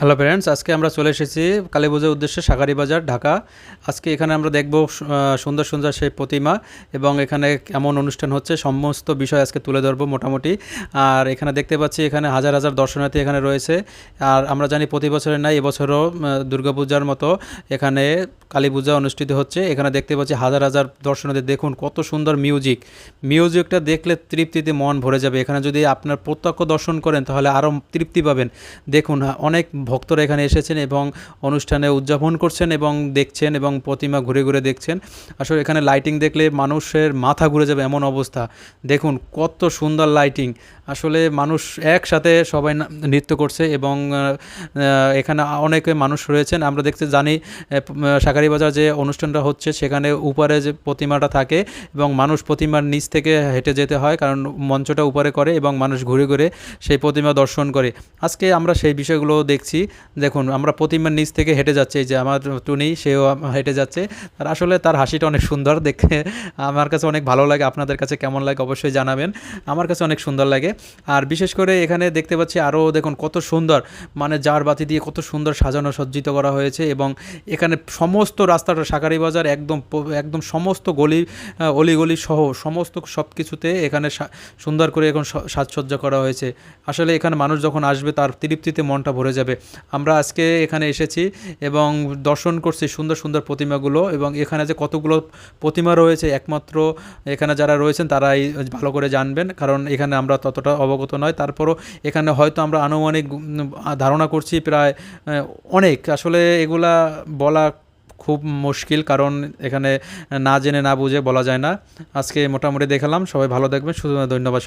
Hello friends, আজকে আমরা চলে এসেছি কালী পুজোর উদ্দেশ্যে সাগারি বাজার, ঢাকা। আজকে এখানে আমরা দেখব সুন্দর সুন্দর সেই প্রতিমা এবং এখানে কেমন অনুষ্ঠান হচ্ছে সমস্ত বিষয় আজকে তুলে ধরবো মোটামুটি। আর এখানে দেখতে পাচ্ছি এখানে হাজার হাজার দর্শনার্থী এখানে রয়েছে। আর আমরা জানি প্রতি বছরের নাই এবছরও দুর্গাপূজার মতো এখানে কালী পূজা অনুষ্ঠিত হচ্ছে। এখানে দেখতে পাচ্ছি হাজার হাজার দর্শনার্থী, দেখুন কত সুন্দর মিউজিক। মিউজিকটা দেখলে তৃপ্তিতে মন ভরে যাবে। এখানে যদি আপনার প্রত্যক্ষ দর্শন করেন তাহলে আরও তৃপ্তি পাবেন। দেখুন, অনেক ভক্তরা এখানে এসেছেন এবং অনুষ্ঠানে উদযাপন করছেন এবং দেখছেন এবং প্রতিমা ঘুরে ঘুরে দেখছেন। আসলে এখানে লাইটিং দেখলে মানুষের মাথা ঘুরে যাবে এমন অবস্থা। দেখুন, কত সুন্দর লাইটিং আসলে মানুষ একসাথে সবাই নৃত্য করছে এবং এখানে অনেকে মানুষ রয়েছেন। আমরা দেখতে জানি সাকারি বাজার যে অনুষ্ঠানটা হচ্ছে, সেখানে উপরে যে প্রতিমাটা থাকে এবং মানুষ প্রতিমার নিচ থেকে হেঁটে যেতে হয় কারণ মঞ্চটা উপরে করে এবং মানুষ ঘুরে ঘুরে সেই প্রতিমা দর্শন করে। আজকে আমরা সেই বিষয়গুলো দেখছি। দেখুন, আমরা প্রতিমার নিচ থেকে হেঁটে যাচ্ছে যে আমার টুনি, সেও হেঁটে যাচ্ছে। আর আসলে তার হাসিটা অনেক সুন্দর দেখে। আমার কাছে অনেক ভালো লাগে, আপনাদের কাছে কেমন লাগে অবশ্যই জানাবেন। আমার কাছে অনেক সুন্দর লাগে। আর বিশেষ করে এখানে দেখতে পাচ্ছি আরও দেখুন কত সুন্দর মানে জার বাতি দিয়ে কত সুন্দর সাজানো, সজ্জিত করা হয়েছে এবং এখানে সমস্ত রাস্তাটা, সাকারি বাজার একদম একদম সমস্ত গলি অলিগলি সহ সমস্ত সব কিছুতে এখানে সুন্দর করে এখন সাজসজ্জা করা হয়েছে। আসলে এখানে মানুষ যখন আসবে তার তৃপ্তিতে মনটা ভরে যাবে। আমরা আজকে এখানে এসেছি এবং দর্শন করছি সুন্দর সুন্দর প্রতিমাগুলো এবং এখানে যে কতগুলো প্রতিমা রয়েছে, একমাত্র এখানে যারা রয়েছেন তারাই ভালো করে জানবেন, কারণ এখানে আমরা ততটা অবগত নয়। তারপরও এখানে হয়তো আমরা আনুমানিক ধারণা করছি প্রায় অনেক। আসলে এগুলা বলা খুব মুশকিল, কারণ এখানে না জেনে না বুঝে বলা যায় না। আজকে মোটামুটি দেখালাম। সবাই ভালো দেখবেন শুধু ধন্যবাদ